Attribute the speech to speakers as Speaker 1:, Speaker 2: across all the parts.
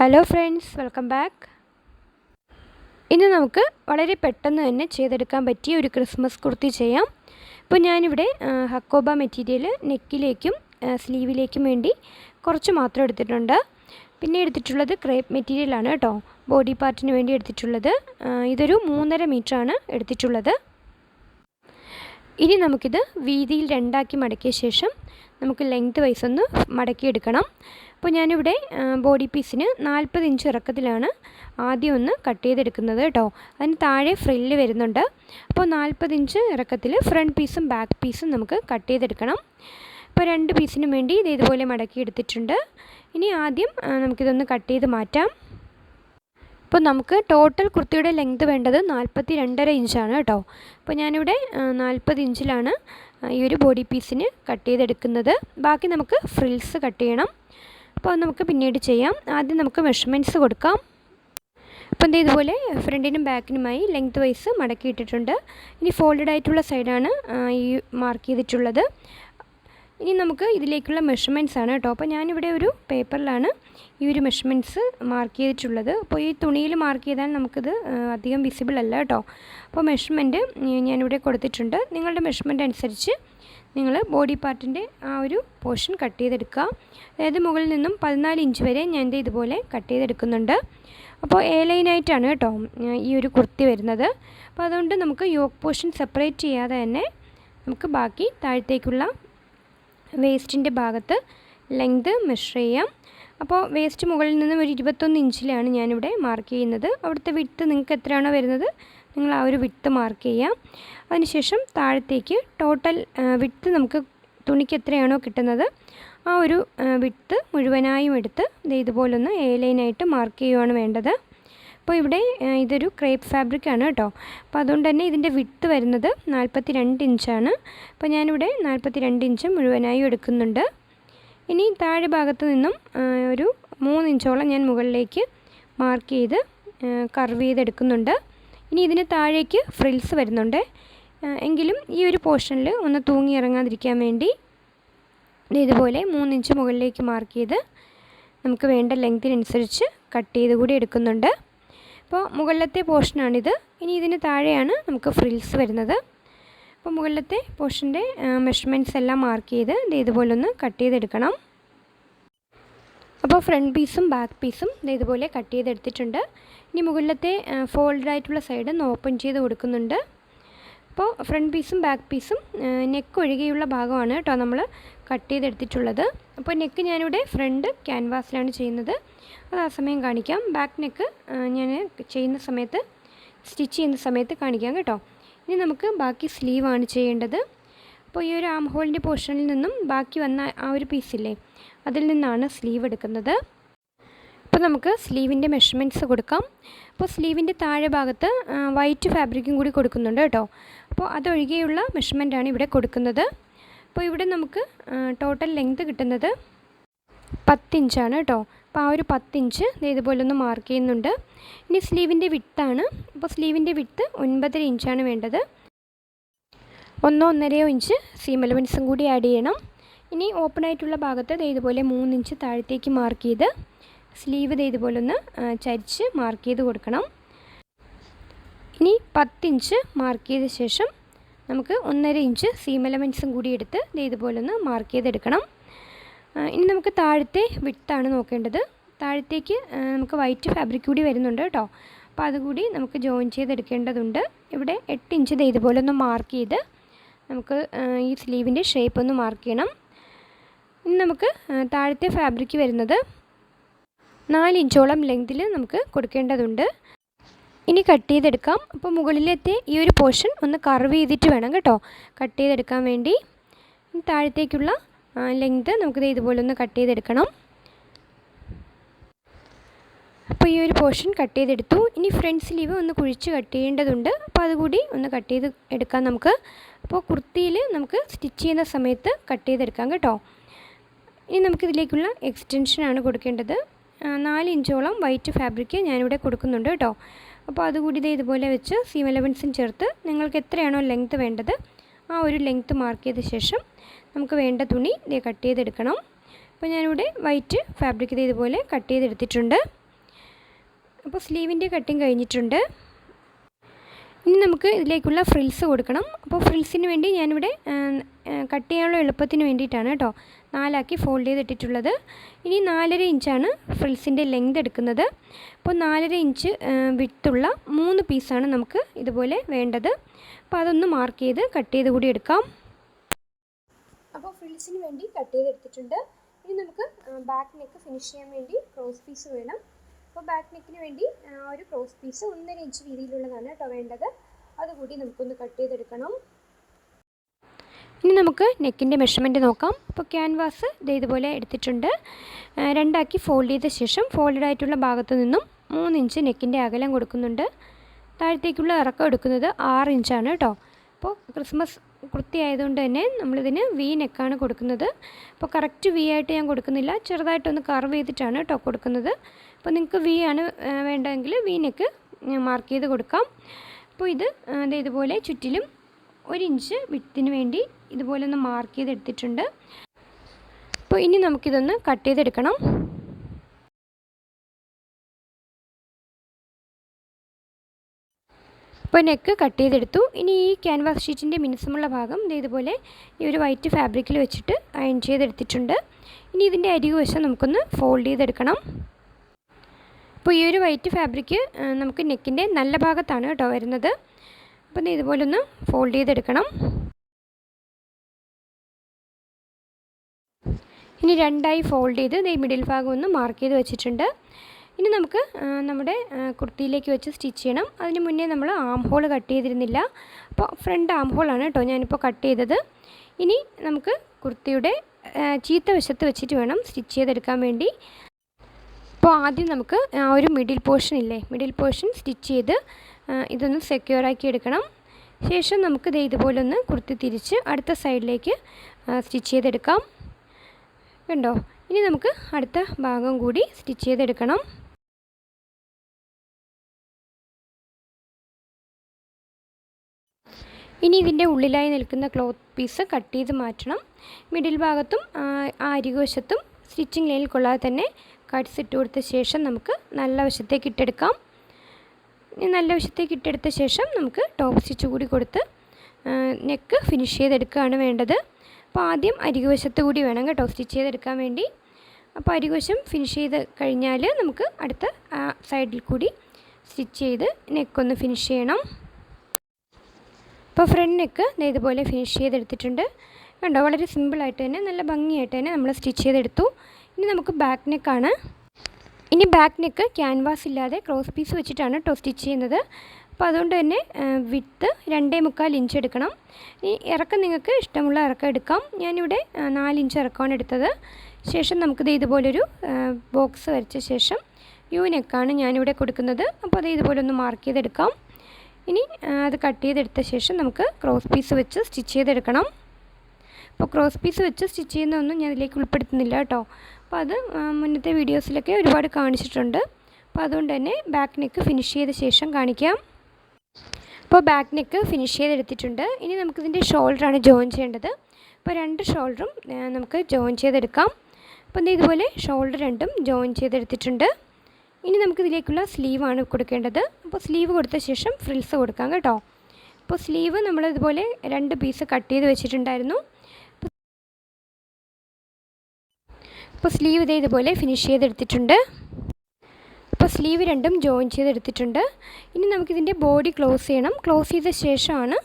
Speaker 1: Hello friends welcome back ഇന്ന് നമുക്ക് വളരെ പെട്ടെന്ന് തന്നെ ചെയ്തെടുക്കാൻ പറ്റിയ ഒരു ക്രിസ്മസ് കുർത്തി ചെയ്യാം. ഇപ്പോൾ ഞാനിവിടെ ഹക്കോബ മെറ്റീരിയൽ നെക്കിലേക്കും സ്ലീവിലേക്കും വേണ്ടി കുറച്ച് മാത്രം എടുത്തിട്ടുണ്ട്. പിന്നെ എടുത്തിട്ടുള്ളത് ക്രേപ്പ് മെറ്റീരിയലാണ് കേട്ടോ. ബോഡി പാർട്ടിന് വേണ്ടി എടുത്തിട്ടുള്ളത്. ഇതൊരു മൂന്നര മീറ്ററാണ് എടുത്തിട്ടുള്ളത്. ഇനി നമുക്കിത് വീതിയിൽ രണ്ടാക്കി മടക്കിയ ശേഷം നമുക്ക് ലെങ്ത് വൈസ് ഒന്ന് മടക്കിയെടുക്കണം. അപ്പോൾ ഞാനിവിടെ ബോഡി പീസിന് നാൽപ്പത് ഇഞ്ച് ഇറക്കത്തിലാണ് ആദ്യം ഒന്ന് കട്ട് ചെയ്തെടുക്കുന്നത് കേട്ടോ. അതിന് താഴെ ഫ്രില്ല് വരുന്നുണ്ട്. അപ്പോൾ നാൽപ്പത് ഇഞ്ച് ഇറക്കത്തിൽ ഫ്രണ്ട് പീസും ബാക്ക് പീസും നമുക്ക് കട്ട് ചെയ്തെടുക്കണം. അപ്പോൾ രണ്ട് പീസിനും വേണ്ടി ഇത് ഇതുപോലെ മടക്കി എടുത്തിട്ടുണ്ട് ഇനി ആദ്യം നമുക്കിതൊന്ന് കട്ട് ചെയ്ത് മാറ്റാം. ഇപ്പോൾ നമുക്ക് ടോട്ടൽ കുർത്തിയുടെ ലെങ്ത് വേണ്ടത് നാൽപ്പത്തി രണ്ടര ഇഞ്ചാണ് കേട്ടോ. അപ്പോൾ ഞാനിവിടെ നാൽപ്പത് ഇഞ്ചിലാണ് ഈ ഒരു ബോഡി പീസിന് കട്ട് ചെയ്തെടുക്കുന്നത്. ബാക്കി നമുക്ക് ഫ്രിൽസ് കട്ട് ചെയ്യണം. അപ്പോൾ നമുക്ക് പിന്നീട് ചെയ്യാം. ആദ്യം നമുക്ക് മെഷർമെന്റ്സ് കൊടുക്കാം. അപ്പോൾ എന്താ ഇതുപോലെ ഫ്രണ്ടിനും ബാക്കിനുമായി ലെങ്ത് വൈസ് മടക്കിയിട്ടിട്ടുണ്ട്. ഇനി ഫോൾഡഡ് ആയിട്ടുള്ള സൈഡാണ് ഈ മാർക്ക് ചെയ്തിട്ടുള്ളത്. ഇനി നമുക്ക് ഇതിലേക്കുള്ള മെഷർമെന്റ്സ് ആണ് കേട്ടോ. അപ്പോൾ ഞാനിവിടെ ഒരു പേപ്പറിലാണ് ഈ ഒരു മെഷർമെന്റ്സ് മാർക്ക് ചെയ്തിട്ടുള്ളത്. അപ്പോൾ ഈ തുണിയിൽ മാർക്ക് ചെയ്താൽ നമുക്കിത് അധികം വിസിബിൾ അല്ല കേട്ടോ. അപ്പോൾ മെഷർമെന്റ് ഞാനിവിടെ കൊടുത്തിട്ടുണ്ട്. നിങ്ങളുടെ മെഷർമെന്റ് അനുസരിച്ച് നിങ്ങൾ ബോഡി പാർട്ടിന്റെ ആ ഒരു പോർഷൻ കട്ട് ചെയ്തെടുക്കുക. അതായത് മുകളിൽ നിന്നും പതിനാല് ഇഞ്ച് വരെ ഞാൻ ഇതുപോലെ കട്ട് ചെയ്തെടുക്കുന്നുണ്ട്. അപ്പോൾ എ ലൈനായിട്ടാണ് കേട്ടോ ഈ ഒരു കുർത്തി വരുന്നത്. അപ്പോൾ അതുകൊണ്ട് നമുക്ക് യോക്ക് പോർഷൻ സെപ്പറേറ്റ് ചെയ്യാതെ തന്നെ നമുക്ക് ബാക്കി താഴത്തേക്കുള്ള വേസ്റ്റിന്റെ ഭാഗത്ത് ലെങ്ത് മെഷർ ചെയ്യാം. അപ്പോൾ വേസ്റ്റ് മുകളിൽ നിന്നും ഒരു ഇരുപത്തൊന്ന് ഇഞ്ചിലാണ് ഞാനിവിടെ മാർക്ക് ചെയ്യുന്നത്. അവിടുത്തെ വിട്ട് നിങ്ങൾക്ക് എത്രയാണോ വരുന്നത് നിങ്ങൾ ആ ഒരു വിട്ട് മാർക്ക് ചെയ്യാം. അതിനുശേഷം താഴത്തേക്ക് ടോട്ടൽ വിട്ട് നമുക്ക് തുണിക്ക് എത്രയാണോ കിട്ടുന്നത് ആ ഒരു വിട്ട് മുഴുവനായും എടുത്ത് ഇതുപോലൊന്ന് എ ലൈനായിട്ട് മാർക്ക് ചെയ്യുവാണ് വേണ്ടത്. അപ്പോൾ ഇവിടെ ഇതൊരു ക്രേപ്പ് ഫാബ്രിക് ആണ് കേട്ടോ. അപ്പോൾ അതുകൊണ്ട് തന്നെ ഇതിന്റെ വിട്ട് വരുന്നത് നാൽപ്പത്തി രണ്ട് ഇഞ്ചാണ് അപ്പോൾ ഞാനിവിടെ നാൽപ്പത്തി രണ്ട് ഇഞ്ച് മുഴുവനായി എടുക്കുന്നുണ്ട്. ഇനി താഴെ ഭാഗത്ത് നിന്നും ഒരു മൂന്ന് ഇഞ്ചോളം ഞാൻ മുകളിലേക്ക് മാർക്ക് ചെയ്ത് കർവ് ചെയ്തെടുക്കുന്നുണ്ട്. ഇനി ഇതിന് താഴേക്ക് ഫ്രിൽസ് വരുന്നുണ്ട്. എങ്കിലും ഈ ഒരു പോർഷനിൽ ഒന്ന് തൂങ്ങി ഇറങ്ങാതിരിക്കാൻ വേണ്ടി ഇതുപോലെ മൂന്ന് ഇഞ്ച് മുകളിലേക്ക് മാർക്ക് ചെയ്ത് നമുക്ക് വേണ്ട ലെങ്തിനനുസരിച്ച് കട്ട് ചെയ്ത് കൂടി എടുക്കുന്നുണ്ട്. അപ്പോൾ മുകളിലത്തെ പോർഷനാണിത്. ഇനി ഇതിന് താഴെയാണ് നമുക്ക് ഫ്രിൽസ് വരുന്നത്. അപ്പോൾ മുകളിലത്തെ പോർഷന്റെ മെഷർമെന്റ്സ് എല്ലാം മാർക്ക് ചെയ്ത് ഇത് ഇതുപോലെ ഒന്ന് കട്ട് ചെയ്തെടുക്കണം. അപ്പോൾ ഫ്രണ്ട് പീസും ബാക്ക് പീസും ഇതുപോലെ കട്ട് ചെയ്തെടുത്തിട്ടുണ്ട്. ഇനി മുകളിലത്തെ ഫോൾഡ് ആയിട്ടുള്ള സൈഡ് ഓപ്പൺ ചെയ്ത് കൊടുക്കുന്നുണ്ട്. അപ്പോൾ ഫ്രണ്ട് പീസും ബാക്ക് പീസും നെക്ക് ഒഴികെയുള്ള ഭാഗമാണ് കേട്ടോ നമ്മൾ കട്ട് ചെയ്തെടുത്തിട്ടുള്ളത്. അപ്പോൾ നെക്ക് ഞാനിവിടെ ഫ്രണ്ട് ക്യാൻവാസിലാണ് ചെയ്യുന്നത്. അത് ആ സമയം കാണിക്കാം. ബാക്ക് നെക്ക് ഞാൻ ചെയ്യുന്ന സമയത്ത് സ്റ്റിച്ച് ചെയ്യുന്ന സമയത്ത് കാണിക്കാം കേട്ടോ. ഇനി നമുക്ക് ബാക്കി സ്ലീവാണ് ചെയ്യേണ്ടത്. അപ്പോൾ ഈ ഒരു ആം ഹോളിന്റെ പോർഷനിൽ നിന്നും ബാക്കി വന്ന ആ ഒരു പീസില്ലേ അതിൽ നിന്നാണ് സ്ലീവ് എടുക്കുന്നത്. അപ്പോൾ നമുക്ക് സ്ലീവിന്റെ മെഷർമെന്റ്സ് കൊടുക്കാം. അപ്പോൾ സ്ലീവിന്റെ താഴെ ഭാഗത്ത് വൈറ്റ് ഫാബ്രിക്കും കൂടി കൊടുക്കുന്നുണ്ട് കേട്ടോ. അപ്പോൾ അതൊഴികെയുള്ള മെഷർമെന്റാണ് ഇവിടെ കൊടുക്കുന്നത്. അപ്പോൾ ഇവിടെ നമുക്ക് ടോട്ടൽ ലെങ്ത് കിട്ടുന്നത് പത്തിഞ്ചാണ് കേട്ടോ. അപ്പോൾ ആ ഒരു പത്തിഞ്ച് ഇതുപോലെ ഒന്ന് മാർക്ക് ചെയ്യുന്നുണ്ട്. ഇനി സ്ലീവിന്റെ ആണ് അപ്പോൾ സ്ലീവിന്റെ വിട്ട് ഒൻപതര ഇഞ്ചാണ് വേണ്ടത്. ഒന്നോ ഒന്നരയോ ഇഞ്ച് സീം എലവൻസും കൂടി ആഡ് ചെയ്യണം. ഇനി ഓപ്പൺ ആയിട്ടുള്ള ഭാഗത്ത് ഇതുപോലെ മൂന്നിഞ്ച് താഴത്തേക്ക് മാർക്ക് ചെയ്ത് സ്ലീവ് ഇതുപോലെ ഒന്ന് ചരിച്ച് മാർക്ക് ചെയ്ത് കൊടുക്കണം. ഇനി പത്തിഞ്ച് മാർക്ക് ചെയ്ത ശേഷം നമുക്ക് ഒന്നര ഇഞ്ച് സീം എലമെന്റ്സും കൂടി എടുത്ത് ഇതുപോലെ ഒന്ന് മാർക്ക് ചെയ്തെടുക്കണം. ഇനി നമുക്ക് താഴത്തെ വിട്ടാണ് നോക്കേണ്ടത്. താഴത്തേക്ക് നമുക്ക് വൈറ്റ് ഫാബ്രിക് കൂടി വരുന്നുണ്ട് കേട്ടോ. അപ്പോൾ അതുകൂടി നമുക്ക് ജോയിൻ ചെയ്തെടുക്കേണ്ടതുണ്ട്. ഇവിടെ എട്ട് ഇഞ്ച് ഇതുപോലെ ഒന്ന് മാർക്ക് ചെയ്ത് നമുക്ക് ഈ സ്ലീവിന്റെ ഷേപ്പ് ഒന്ന് മാർക്ക് ചെയ്യണം. ഇനി നമുക്ക് താഴത്തെ ഫാബ്രിക് വരുന്നത് നാല് ഇഞ്ചോളം ലെങ്തിൽ നമുക്ക് കൊടുക്കേണ്ടതുണ്ട്. ഇനി കട്ട് ചെയ്തെടുക്കാം. അപ്പോൾ മുകളിലത്തെ ഈ ഒരു പോർഷൻ ഒന്ന് കർവ് ചെയ്തിട്ട് വേണം കേട്ടോ. കട്ട് ചെയ്തെടുക്കാൻ വേണ്ടി. താഴത്തേക്കുള്ള ലെങ്ത് നമുക്കിത് ഇതുപോലെ ഒന്ന് കട്ട് ചെയ്തെടുക്കണം. അപ്പോൾ ഈ ഒരു പോർഷൻ കട്ട് ചെയ്തെടുത്തു. ഇനി ഫ്രണ്ട് സ്ലീവ് ഒന്ന് കുഴിച്ച് കട്ട് ചെയ്യേണ്ടതുണ്ട്. അപ്പോൾ അതുകൂടി ഒന്ന് കട്ട് ചെയ്ത് എടുക്കാം നമുക്ക്. അപ്പോൾ കുർത്തിയിൽ നമുക്ക് സ്റ്റിച്ച് ചെയ്യുന്ന സമയത്ത് കട്ട് ചെയ്തെടുക്കാം കേട്ടോ. ഇനി നമുക്കിതിലേക്കുള്ള എക്സ്റ്റൻഷനാണ് കൊടുക്കേണ്ടത്. നാല് ഇഞ്ചോളം വൈറ്റ് ഫാബ്രിക് ഞാനിവിടെ കൊടുക്കുന്നുണ്ട് കേട്ടോ. അപ്പോൾ അതുകൂടി ഇതേ ഇതുപോലെ വെച്ച് സീം എലവൻസും ചേർത്ത് നിങ്ങൾക്ക് എത്രയാണോ ലെങ്ത്ത് വേണ്ടത് ആ ഒരു ലെങ്ത്ത് മാർക്ക് ചെയ്ത ശേഷം നമുക്ക് വേണ്ട തുണി ഇതേ കട്ട് ചെയ്തെടുക്കണം. അപ്പോൾ ഞാനിവിടെ വൈറ്റ് ഫാബ്രിക് ഇതേ ഇതുപോലെ കട്ട് ചെയ്തെടുത്തിട്ടുണ്ട്. അപ്പോൾ സ്ലീവിന്റെ കട്ടിങ് കഴിഞ്ഞിട്ടുണ്ട്. ഇനി നമുക്ക് ഇതിലേക്കുള്ള ഫ്രിൽസ് കൊടുക്കണം. അപ്പോൾ ഫ്രിൽസിന് വേണ്ടി ഞാനിവിടെ കട്ട് ചെയ്യാനുള്ള എളുപ്പത്തിന് വേണ്ടിയിട്ടാണ് കേട്ടോ നാലാക്കി ഫോൾഡ് ചെയ്തിട്ടിട്ടുള്ളത്. ഇനി നാലര ഇഞ്ചാണ് ഫ്രിൽസിന്റെ ലെങ്ത് എടുക്കുന്നത്. അപ്പോൾ നാലര ഇഞ്ച് വിട്ടുള്ള മൂന്ന് പീസാണ് നമുക്ക് ഇതുപോലെ വേണ്ടത്. അപ്പോൾ അതൊന്ന് മാർക്ക് ചെയ്ത് കട്ട് ചെയ്ത് കൂടി എടുക്കാം. അപ്പോൾ ഫ്രിൽസിന് വേണ്ടി കട്ട് ചെയ്തെടുത്തിട്ടുണ്ട്. ഇനി നമുക്ക് ബാക്ക് നെക്ക് ഫിനിഷ് ചെയ്യാൻ വേണ്ടി ക്രോസ് പീസ് വേണം. അപ്പോൾ ബാക്ക് നെക്കിന് വേണ്ടി ഒരു ക്രോസ് പീസ് ഒന്നര ഇഞ്ച് വീതിയിലുള്ളതാണ് കേട്ടോ വേണ്ടത്. അതുകൂടി നമുക്കൊന്ന് കട്ട് ചെയ്തെടുക്കണം. ഇനി നമുക്ക് നെക്കിന്റെ മെഷർമെന്റ് നോക്കാം. അപ്പോൾ ക്യാൻവാസ് ഇത് ഇതുപോലെ എടുത്തിട്ടുണ്ട്. രണ്ടാക്കി ഫോൾഡ് ചെയ്ത ശേഷം ഫോൾഡഡ് ആയിട്ടുള്ള ഭാഗത്തു നിന്നും മൂന്ന് ഇഞ്ച് നെക്കിന്റെ അകലം കൊടുക്കുന്നുണ്ട്. താഴത്തേക്കുള്ള ഇറക്കം എടുക്കുന്നത് ആറ് ഇഞ്ചാണ് കേട്ടോ. അപ്പോൾ ക്രിസ്മസ് കുർത്തി ആയതുകൊണ്ട് തന്നെ നമ്മളിതിന് വി നെക്കാണ് കൊടുക്കുന്നത്. അപ്പോൾ കറക്റ്റ് വി ആയിട്ട് ഞാൻ കൊടുക്കുന്നില്ല. ചെറുതായിട്ടൊന്ന് കർവ് ചെയ്തിട്ടാണ് കേട്ടോ കൊടുക്കുന്നത്. അപ്പോൾ നിങ്ങൾക്ക് വി ആണ് വേണ്ടതെങ്കിൽ വി നെക്ക് മാർക്ക് ചെയ്ത് കൊടുക്കാം. അപ്പോൾ ഇത് ഇതുപോലെ ചുറ്റിലും ഒരു ഇഞ്ച് വിത്തിന് വേണ്ടി ഇതുപോലെ ഒന്ന് മാർക്ക് ചെയ്തെടുത്തിട്ടുണ്ട്. അപ്പോൾ ഇനി നമുക്കിതൊന്ന് കട്ട് ചെയ്തെടുക്കണം. ഇപ്പോൾ നെക്ക് കട്ട് ചെയ്തെടുത്തു. ഇനി ഈ ക്യാൻവാസ് ഷീറ്റിന്റെ മിനുസമുള്ള ഭാഗം ഇതേപോലെ ഈ ഒരു വൈറ്റ് ഫാബ്രിക്കിൽ വെച്ചിട്ട് അയൺ ചെയ്തെടുത്തിട്ടുണ്ട്. ഇനി ഇതിന്റെ അരികു വശം നമുക്കൊന്ന് ഫോൾഡ് ചെയ്തെടുക്കണം. അപ്പോൾ ഈ ഒരു വൈറ്റ് ഫാബ്രിക്ക് നമുക്ക് നെക്കിന്റെ നല്ല ഭാഗത്താണ് കേട്ടോ വരുന്നത്. അപ്പം ഇതുപോലെ ഒന്ന് ഫോൾഡ് ചെയ്തെടുക്കണം. ഇനി രണ്ടായി ഫോൾഡ് ചെയ്ത് ഈ മിഡിൽ ഭാഗം ഒന്ന് മാർക്ക് ചെയ്ത് വെച്ചിട്ടുണ്ട്. ഇനി നമുക്ക് നമ്മുടെ കുർത്തിയിലേക്ക് വെച്ച് സ്റ്റിച്ച് ചെയ്യണം. അതിന് മുന്നേ നമ്മൾ ആം ഹോൾ കട്ട് ചെയ്തിരുന്നില്ല. അപ്പോൾ ഫ്രണ്ട് ആം ഹോളാണ് കേട്ടോ ഞാനിപ്പോൾ കട്ട് ചെയ്തത്. ഇനി നമുക്ക് കുർത്തിയുടെ ചീത്ത വശത്ത് വെച്ചിട്ട് വേണം സ്റ്റിച്ച് ചെയ്തെടുക്കാൻ വേണ്ടി. അപ്പോൾ ആദ്യം നമുക്ക് ആ ഒരു മിഡിൽ പോർഷൻ ഇല്ലേ? മിഡിൽ പോർഷൻ സ്റ്റിച്ച് ചെയ്ത് ഇതൊന്ന് സെക്യൂർ ആക്കി എടുക്കണം. ശേഷം നമുക്ക് ഇത് ഇതുപോലെ ഒന്ന് കുർത്തി തിരിച്ച് അടുത്ത സൈഡിലേക്ക് സ്റ്റിച്ച് ചെയ്തെടുക്കാം. കണ്ടോ? ഇനി നമുക്ക് അടുത്ത ഭാഗം കൂടി സ്റ്റിച്ച് ചെയ്തെടുക്കണം. ഇനി ഇതിന്റെ ഉള്ളിലായി നിൽക്കുന്ന ക്ലോത്ത് പീസ് കട്ട് ചെയ്ത് മാറ്റണം. മിഡിൽ ഭാഗത്തും അരികുവശത്തും സ്റ്റിച്ചിങ് ലൈനിൽ കൊള്ളാതെ തന്നെ കട്ട്സ് ഇട്ട് കൊടുത്ത ശേഷം നമുക്ക് നല്ല വശത്തേക്ക് ഇട്ടെടുക്കാം. നല്ല വശത്തേക്ക് ഇട്ടെടുത്ത ശേഷം നമുക്ക് ടോപ്പ് സ്റ്റിച്ച് കൂടി കൊടുത്ത് നെക്ക് ഫിനിഷ് ചെയ്തെടുക്കുകയാണ് വേണ്ടത്. അപ്പോൾ ആദ്യം അരികുവശത്ത് കൂടി വേണം കേട്ടോ സ്റ്റിച്ച് ചെയ്തെടുക്കാൻ വേണ്ടി. അപ്പോൾ അരികുവശം ഫിനിഷ് ചെയ്ത് കഴിഞ്ഞാൽ നമുക്ക് അടുത്ത സൈഡിൽ കൂടി സ്റ്റിച്ച് ചെയ്ത് നെക്കൊന്ന് ഫിനിഷ് ചെയ്യണം. അപ്പോൾ ഫ്രണ്ട് നെക്ക് ഇതുപോലെ ഫിനിഷ് ചെയ്തെടുത്തിട്ടുണ്ട്. കണ്ടോ? വളരെ സിമ്പിളായിട്ട് തന്നെ നല്ല ഭംഗിയായിട്ട് തന്നെ നമ്മൾ സ്റ്റിച്ച് ചെയ്തെടുത്തു. ഇനി നമുക്ക് ബാക്ക് നെക്കാണ് ഇനി ബാക്ക് നെക്ക് ക്യാൻവാസ് ഇല്ലാതെ ക്രോസ് പീസ് വെച്ചിട്ടാണ് കേട്ടോ സ്റ്റിച്ച് ചെയ്യുന്നത്. അപ്പോൾ അതുകൊണ്ട് തന്നെ വിത്ത് രണ്ടേ മുക്കാൽ ഇഞ്ച് എടുക്കണം. ഈ ഇറക്കം നിങ്ങൾക്ക് ഇഷ്ടമുള്ള ഇറക്കം എടുക്കാം. ഞാനിവിടെ നാല് ഇഞ്ച് ഇറക്കമാണ് എടുത്തത്. ശേഷം നമുക്കിത് ഇതുപോലൊരു ബോക്സ് വരച്ച ശേഷം യു നെക്കാണ് ഞാനിവിടെ കൊടുക്കുന്നത്. അപ്പോൾ അത് ഇതുപോലെ ഒന്ന് മാർക്ക് ചെയ്തെടുക്കാം. ഇനി അത് കട്ട് ചെയ്തെടുത്ത ശേഷം നമുക്ക് ക്രോസ് പീസ് വെച്ച് സ്റ്റിച്ച് ചെയ്തെടുക്കണം. അപ്പോൾ ക്രോസ് പീസ് വെച്ച് സ്റ്റിച്ച് ചെയ്യുന്നതൊന്നും ഞാൻ ഇതിലേക്ക് ഉൾപ്പെടുത്തുന്നില്ല കേട്ടോ. അപ്പോൾ അത് മുന്നത്തെ വീഡിയോസിലൊക്കെ ഒരുപാട് കാണിച്ചിട്ടുണ്ട്. അപ്പോൾ അതുകൊണ്ട് തന്നെ ബാക്ക് നെക്ക് ഫിനിഷ് ചെയ്ത ശേഷം കാണിക്കാം. അപ്പോൾ ബാക്ക് നെക്ക് ഫിനിഷ് ചെയ്തെടുത്തിട്ടുണ്ട്. ഇനി നമുക്കിതിന്റെ ഷോൾഡറാണ് ജോയിൻ ചെയ്യേണ്ടത്. അപ്പോൾ രണ്ട് ഷോൾഡറും നമുക്ക് ജോയിൻ ചെയ്തെടുക്കാം. അപ്പോൾ ഇതുപോലെ ഷോൾഡർ രണ്ടും ജോയിൻ ചെയ്തെടുത്തിട്ടുണ്ട്. ഇനി നമുക്കിതിലേക്കുള്ള സ്ലീവാണ് കൊടുക്കേണ്ടത്. അപ്പോൾ സ്ലീവ് കൊടുത്ത ശേഷം ഫ്രിൽസ് കൊടുക്കാം കേട്ടോ. അപ്പോൾ സ്ലീവ് നമ്മളിതുപോലെ രണ്ട് പീസ് കട്ട് ചെയ്ത് വെച്ചിട്ടുണ്ടായിരുന്നു. അപ്പോൾ സ്ലീവ് ഇതേ ഇതുപോലെ ഫിനിഷ് ചെയ്തെടുത്തിട്ടുണ്ട്. അപ്പോൾ സ്ലീവ് രണ്ടും ജോയിൻ ചെയ്തെടുത്തിട്ടുണ്ട്. ഇനി നമുക്കിതിന്റെ ബോഡി ക്ലോസ് ചെയ്യണം. ക്ലോസ് ചെയ്ത ശേഷമാണ്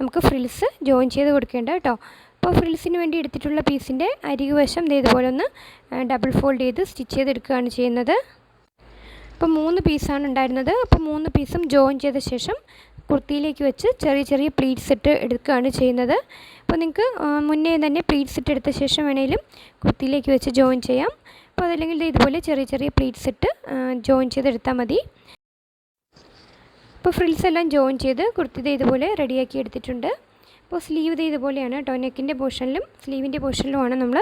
Speaker 1: നമുക്ക് ഫ്രിൽസ് ജോയിൻ ചെയ്ത് കൊടുക്കേണ്ടത് കേട്ടോ. അപ്പോൾ ഫ്രിൽസിന് വേണ്ടി എടുത്തിട്ടുള്ള പീസിന്റെ അരികുവശം ഇതേതുപോലെ ഒന്ന് ഡബിൾ ഫോൾഡ് ചെയ്ത് സ്റ്റിച്ച് ചെയ്തെടുക്കുകയാണ് ചെയ്യുന്നത്. അപ്പോൾ മൂന്ന് പീസാണ് ഉണ്ടായിരുന്നത്. അപ്പോൾ മൂന്ന് പീസും ജോയിൻ ചെയ്ത ശേഷം കുർത്തിയിലേക്ക് വെച്ച് ചെറിയ ചെറിയ പ്ലീറ്റ്സ് ഇട്ട് എടുക്കുകയാണ് ചെയ്യുന്നത്. അപ്പോൾ നിങ്ങൾക്ക് മുന്നേ തന്നെ പ്ലീറ്റ്സ് ഇട്ട് എടുത്ത ശേഷം വേണമെങ്കിലും കുർത്തിയിലേക്ക് വെച്ച് ജോയിൻ ചെയ്യാം. അപ്പോൾ അതല്ലെങ്കിൽ ഇതുപോലെ ചെറിയ ചെറിയ പ്ലീറ്റ്സ് ഇട്ട് ജോയിൻ ചെയ്തെടുത്താൽ മതി. അപ്പോൾ ഫ്രിൽസ് എല്ലാം ജോയിൻ ചെയ്ത് കുർത്തി ഇതുപോലെ റെഡിയാക്കി എടുത്തിട്ടുണ്ട്. അപ്പോൾ സ്ലീവ് ഇത് ഇതുപോലെയാണ് ടോനെക്കിന്റെ നെക്കിന്റെ പോർഷനിലും സ്ലീവിന്റെ പോർഷനിലുമാണ് നമ്മൾ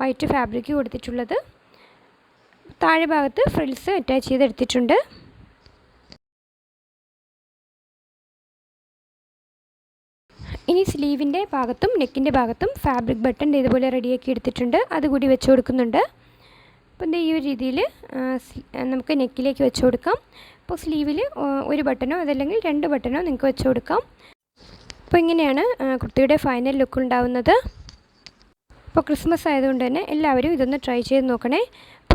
Speaker 1: വൈറ്റ് ഫാബ്രിക് കൊടുത്തിട്ടുള്ളത്. താഴെ ഭാഗത്ത് ഫ്രിൽസ് അറ്റാച്ച് ചെയ്തെടുത്തിട്ടുണ്ട്. ഇനി സ്ലീവിന്റെ ഭാഗത്തും നെക്കിന്റെ ഭാഗത്തും ഫാബ്രിക് ബട്ടൺ ഇതുപോലെ റെഡിയാക്കി എടുത്തിട്ടുണ്ട്. അതുകൂടി വെച്ച് കൊടുക്കുന്നുണ്ട്. എന്താ ഈ ഒരു രീതിയിൽ നമുക്ക് നെക്കിലേക്ക് വെച്ച് കൊടുക്കാം. അപ്പോൾ സ്ലീവിൽ ഒരു ബട്ടണോ അതല്ലെങ്കിൽ രണ്ട് ബട്ടണോ നിങ്ങൾക്ക് വെച്ച് കൊടുക്കാം. അപ്പോൾ ഇങ്ങനെയാണ് കുർത്തിയുടെ ഫൈനൽ ലുക്ക് ഉണ്ടാവുന്നത്. അപ്പോൾ ക്രിസ്മസ് ആയതുകൊണ്ട് തന്നെ എല്ലാവരും ഇതൊന്ന് ട്രൈ ചെയ്ത് നോക്കണേ.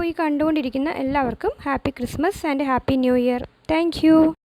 Speaker 1: അപ്പോൾ ഈ കണ്ടുകൊണ്ടിരിക്കുന്ന എല്ലാവർക്കും happy Christmas and happy new year. Thank